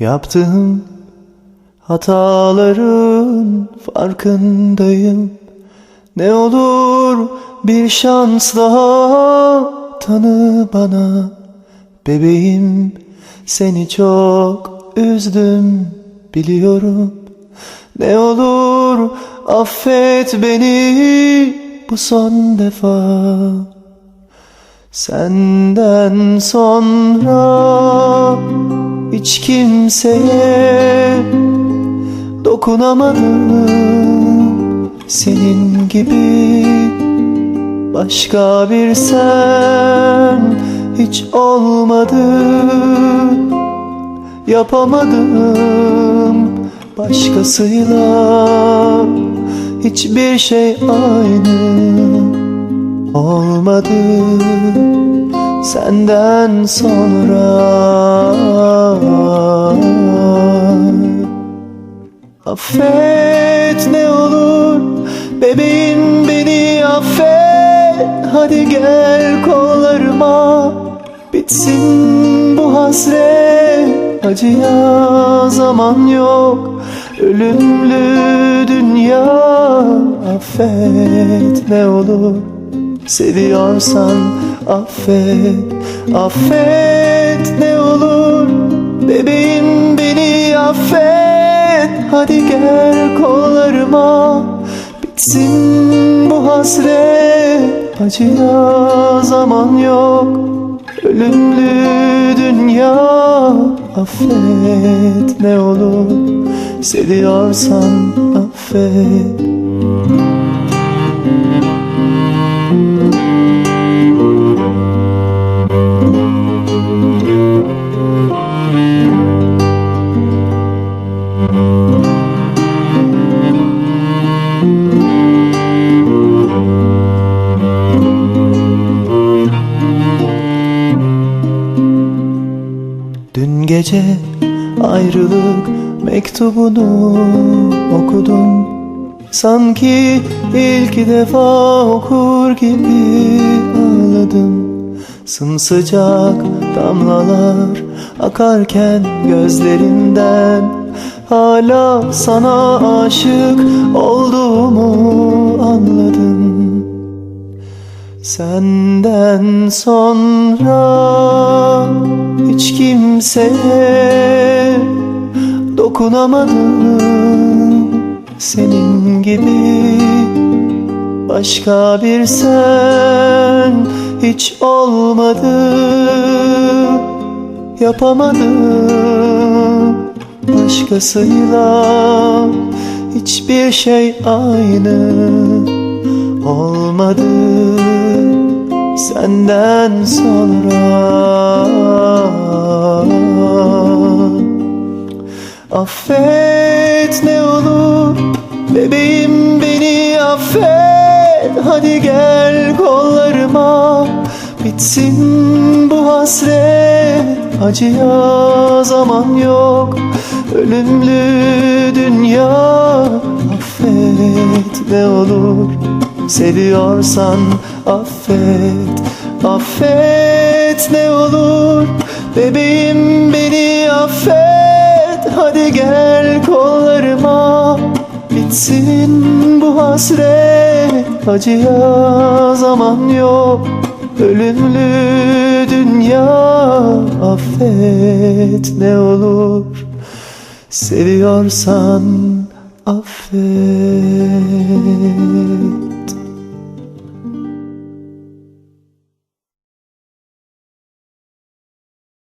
Yaptığım hataların farkındayım. Ne olur bir şans daha tanı bana. Bebeğim seni çok üzdüm biliyorum. Ne olur affet beni bu son defa. Senden sonra hiç kimseye dokunamadım Senin gibi. Başka bir sen hiç olmadı. Yapamadım başkasıyla. Hiçbir şey aynı olmadı senden sonra. Affet ne olur bebeğim beni affet. Hadi gel kollarıma bitsin bu hasret. Acıya zaman yok ölümlü dünya. Affet ne olur Seviyorsan affet, affet ne olur. Bebeğim beni affet. Hadi gel kollarıma. Bitsin bu hasret. Acıya zaman yok. Ölümlü dünya. Affet ne olur. Seviyorsan affet gece ayrılık mektubunu okudum. Sanki ilk defa okur gibi ağladım. Sımsıcak damlalar akarken gözlerimden Hala sana aşık olduğumu anladım Senden sonra hiç kimseye dokunamadım. Senin gibi başka bir sen hiç olmadı. Yapamadım. Başkasıyla hiçbir şey aynı olmadı senden sonra. Affet ne olur bebeğim beni affet. Hadi gel kollarıma bitsin bu hasret. Acıya zaman yok ölümlü dünya. Affet ne olur Seviyorsan affet Affet ne olur. Bebeğim beni affet Hadi gel kollarıma. Bitsin bu hasret Acıya zaman yok. Ölümlü dünya Affet ne olur. Seviyorsan affet